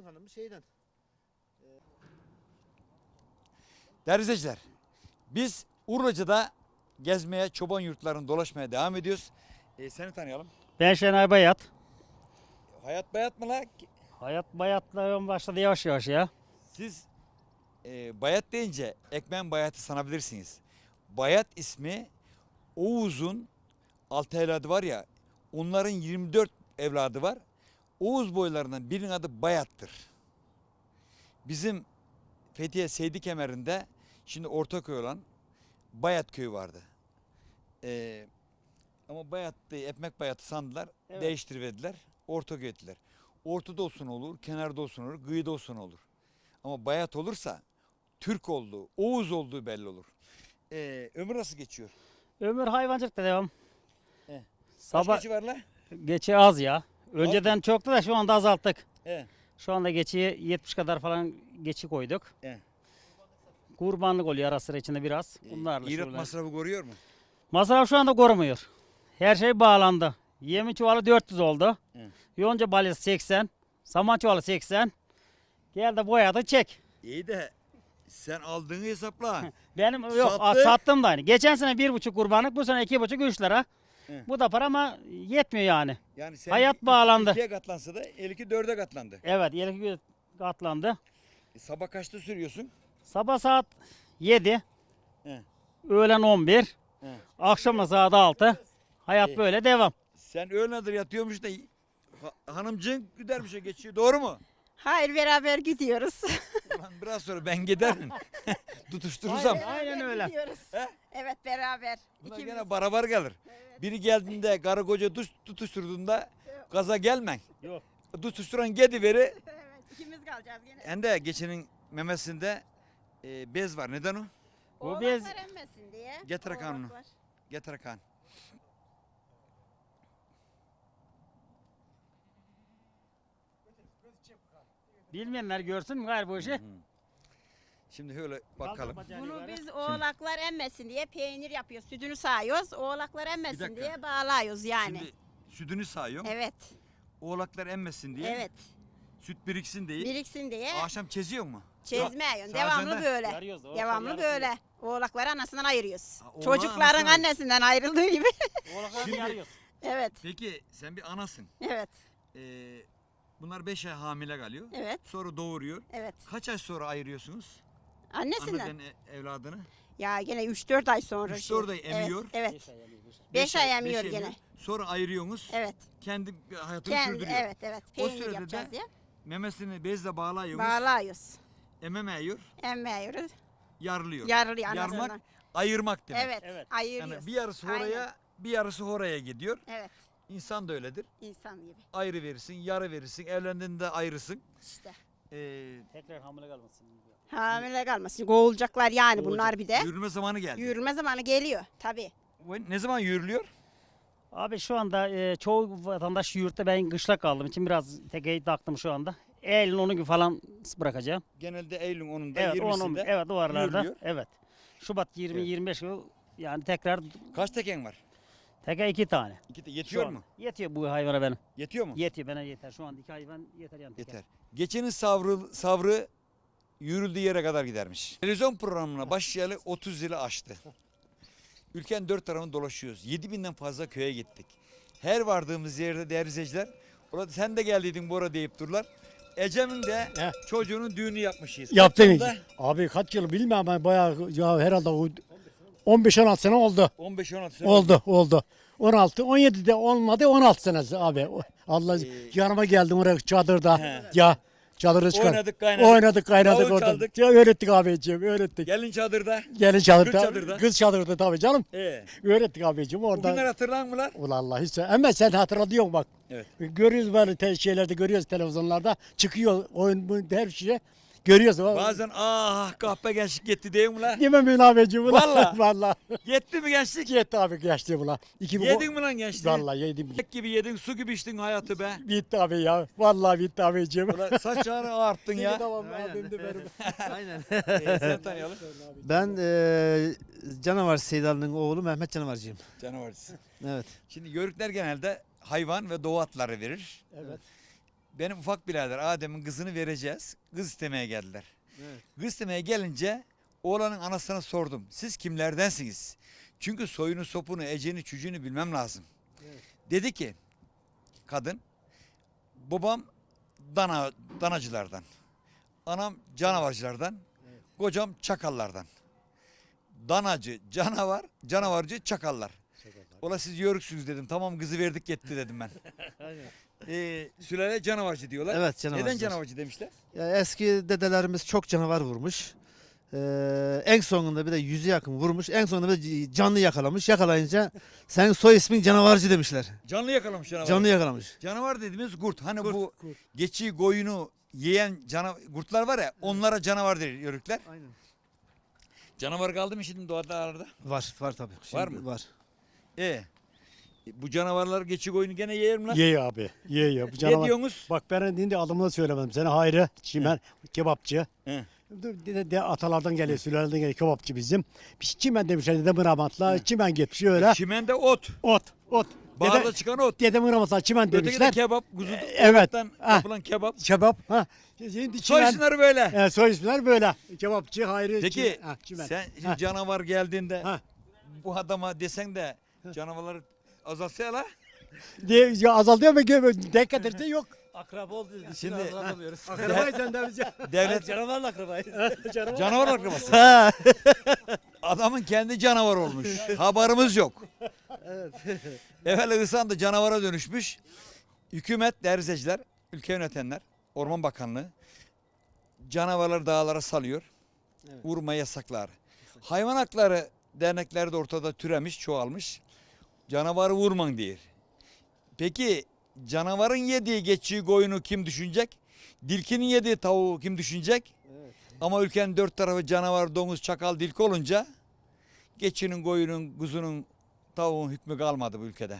Hanım şeyden. Değerli izleyiciler, biz Urlacı'da gezmeye, çoban yurtlarını dolaşmaya devam ediyoruz. Ee, seni tanıyalım. Ben Şenay Bayat. Hayat Bayat mı la? Hayat Bayat'la başladı yavaş yavaş ya. Siz e, Bayat deyince Ekmen Bayat'ı sanabilirsiniz. Bayat ismi Oğuz'un altı evladı var ya, onların 24 evladı var. Oğuz boylarından birinin adı Bayat'tır. Bizim Fethiye Seydi Kemeri'nde şimdi Ortaköy olan Bayat köyü vardı. Ee, ama Bayat değil, ekmek Bayat'ı sandılar, Evet. değiştirmediler, Ortaköy ettiler. Ortada olsun olur, kenarda olsun olur, kıyıda olsun olur. Ama bayat olursa Türk olduğu, Oğuz olduğu belli olur. Ee, ömür nasıl geçiyor? Ömür hayvancılıkta devam. He. Kaç Sabah geçi var la? geçi az ya. Önceden çoktu da şu anda azalttık. He. Şu anda geçiye 70 kadar falan geçi koyduk. He. Kurbanlık oluyor ara sıra içinde biraz. Bunlarla İrat şuralar. masrafı koruyor mu? Masraf şu anda korumuyor. Her şey bağlandı. Yemi çuvalı 400 oldu. He. Yonca balyası 80. Saman çuvalı 80. Gel de boyadı çek. İyi de sen aldığını hesapla. Benim yok a- Sattı. sattım da aynı. Geçen sene bir buçuk kurbanlık bu sene iki buçuk üç lira. He. Bu da para ama yetmiyor yani. Yani sen Hayat iki- bağlandı. ikiye katlansa da el iki dörde katlandı. Evet yelek katlandı. E, sabah kaçta sürüyorsun? Sabah saat 7. He. Öğlen 11. He. Akşam da saat 6. Hayat İyi. böyle devam. Sen öğlenadır yatıyormuş da ha- hanımcığın gidermişe geçiyor. Doğru mu? Hayır beraber gidiyoruz. Ulan biraz sonra ben giderim. Tutuşturursam. Aynen. Öyle. gidiyoruz. He? Evet beraber. Bunlar İkimiz. gene barabar gelir. Biri geldiğinde karı koca tuş, tutuşturduğunda gaza gelmen. Yok. Tutuşturan gediveri Evet ikimiz kalacağız gene. hem de geçenin memesinde e, bez var. Neden o? Bu Oğlaklar bez- emmesin diye. Getir kanunu. Oğlaklar. Getir kan. Bilmeyenler görsün mü gayrı bu işi? Şimdi şöyle bakalım. Bunu biz oğlaklar emmesin diye peynir yapıyoruz. Sütünü sağıyoruz. Oğlaklar emmesin dakika. diye bağlıyoruz yani. Şimdi sütünü sayıyorum. Evet. Oğlaklar emmesin diye. Evet. Süt biriksin diye. Biriksin diye Akşam çeziyor mu? çezmeyiyorsun. Sa- Devamlı böyle. Yarıyoruz, oğlaklar Devamlı yarısını. böyle. Oğlakları anasından ayırıyoruz. Ha, Çocukların anasından- annesinden ayrıldığı gibi. Oğlaklarını Şimdi- yarıyoruz. evet. Peki sen bir anasın. Evet. Ee, bunlar 5 ay hamile kalıyor. Evet. Sonra doğuruyor. Evet. Kaç ay sonra ayırıyorsunuz? Annesinden. Anneden e- evladını. Ya gene 3-4 ay sonra. 3-4 ay emiyor. Evet. Beş ay yani, beş ay. 5 ay beş emiyor emiyor. gene. Sonra ayırıyorsunuz. Evet. Kendi hayatını Kendi, sürdürüyor. evet evet. O Peynir sürede yapacağız de diye. Memesini bezle bağlıyorsunuz. Bağlıyoruz. Ememeyiyor. Emmiyoruz. Yarlıyor. Yarılıyor Yarmak, anasından. ayırmak demek. Evet. Evet. Ayırıyoruz. Yani bir yarısı Aynen. oraya, bir yarısı oraya gidiyor. Evet. İnsan da öyledir. insan gibi. Ayrı verirsin, yarı verirsin, evlendiğinde ayrısın. İşte. Ee, Tekrar hamile kalmasın. Hamile kalmasın. Kovulacaklar yani bunlar bir de. yürüme zamanı geldi. Yürüme zamanı geliyor. Tabii. Bu Ne zaman yürülüyor? Abi şu anda e, çoğu vatandaş yurtta ben kışla kaldığım için biraz tekeyi taktım şu anda. Eylül 10 gün falan bırakacağım. Genelde Eylül 10'unda, Evet, 20'sinde. 10, evet o aralarda. yürülüyor. Evet. Şubat 20-25 gün yani tekrar Kaç teken var? Teke iki tane. İki Şu yetiyor an. mu? Yetiyor bu hayvana benim. Yetiyor mu? Yetiyor bana yeter. Şu an iki hayvan yeter yani. teke. Yeter. Geçenin savrı, savrı yürüldüğü yere kadar gidermiş. Televizyon programına başlayalı 30 yılı aştı. Ülkenin dört tarafını dolaşıyoruz. 7000'den fazla köye gittik. Her vardığımız yerde değerli izleyiciler, orada sen de geldiydin Bora deyip dururlar. Ecem'in de He. çocuğunun düğünü yapmışız. Kaç Yaptın. yılında? Abi kaç yıl bilmem ama bayağı ya herhalde o 15-16 sene oldu. 15-16 sene Oldu oldu. 16 17 de olmadı 16 senesi abi. Allah Ee, yanıma geldim oraya çadırda. Ya çadırda çıkar. Oynadık, kaynadık. Oynadık kaynadık Davul orada. çaldık. Ya öğrettik abiciğim öğrettik. Gelin çadırda. Gelin çadırda. Kız çadırda. Kız çadırda tabii canım. Ee, Öğrettik abiciğim orada. hatırlan mı lan? Ulan Allah hiç. Ama sen hatırlatıyorsun bak. Evet. Görüyoruz böyle te- şeylerde görüyoruz televizyonlarda. Çıkıyor oyun bu her Görüyoruz. Bazen ah kahpe gençlik gitti değil mi lan? Yemem öyle abiciğim. ulan. Vallahi. Vallahi. Yetti mi gençlik? Yetti abi geçti bula. İki Yedin mi lan gençliği? Vallahi yedim. Tek gibi yedin, su gibi içtin hayatı be. Bitti abi ya. Vallahi bitti abiciğim. Ulan saçlarını ağarttın ya. Tamam abim de benim. Aynen. Ee, seni tanıyalım. ben eee Canavar Seydalı'nın oğlu Mehmet Canavarcıyım. Canavarcısın. Evet. Şimdi yörükler genelde hayvan ve doğu atları verir. Evet. Benim ufak birader Adem'in kızını vereceğiz. Kız istemeye geldiler. Kız istemeye gelince oğlanın anasına sordum. Siz kimlerdensiniz? Çünkü soyunu sopunu, eceni, çücüğünü bilmem lazım. Dedi ki kadın babam dana danacılardan. Anam canavarcılardan. Kocam çakallardan. Danacı, canavar, canavarcı, çakallar. Ola siz yörüksünüz dedim. Tamam kızı verdik gitti dedim ben. ee, sülale canavarcı diyorlar. Evet canavarcılar. Neden canavarcı demişler? Ya eski dedelerimiz çok canavar vurmuş. Ee, en sonunda bir de yüzü yakın vurmuş. En sonunda bir de canlı yakalamış. Yakalayınca senin soy ismin canavarcı demişler. Canlı yakalamış canavar. Canlı yakalamış. Canavar dediğimiz kurt. Hani bu geçi koyunu yiyen cana kurtlar var ya onlara canavar der yörükler. Aynen. Canavar kaldı mı şimdi doğada arada? Var var tabii. Var Şimdi mı? Var. E bu canavarlar geçi koyunu gene yer mi lan? Ye abi. Ye ye. Bu ne canavar. diyorsunuz? Bak ben şimdi adımını söylemedim. Seni Hayri, Çimen, kebapçı. He. De, de, atalardan geliyor, sülaleden geliyor kebapçı bizim. Bir Çimen demişler dedem rahmatla. Çimen gitmiş öyle. Çimende ot. Ot, ot. Bağda Dede, çıkan ot. dedemin rahmatla çimen Öteki de demişler. kebap. Kuzu evet. ottan Ha. yapılan kebap. Kebap. Ha. Şimdi Soy çimen. isimleri böyle. E, soy isimler böyle. Kebapçı, Hayri, Peki Çimen. Ha, çimen. sen şimdi Ha. canavar geldiğinde Ha. bu adama desen de canavarları azaltsa ya la. Diye, ya azaldı ama gö- denk ederse yok. Akraba oldu. Şimdi- alamıyoruz. Akrabayız sen de bize. Devlet Canavarla akrabayız. Canavar. canavar akrabası. Adamın kendi canavar olmuş. Haberimiz yok. evet. Evvel İhsan da canavara dönüşmüş. Hükümet, derzeciler, ülke yönetenler, Orman Bakanlığı canavarları dağlara salıyor. Evet. Vurmayı yasaklar. Hayvan hakları dernekleri de ortada türemiş, çoğalmış. Canavarı vurman diyor. Peki canavarın yediği geçiyi koyunu kim düşünecek? Dilkinin yediği tavuğu kim düşünecek? Ama ülkenin dört tarafı canavar, domuz, çakal, dilki olunca geçinin, koyunun, kuzunun, tavuğun hükmü kalmadı bu ülkede.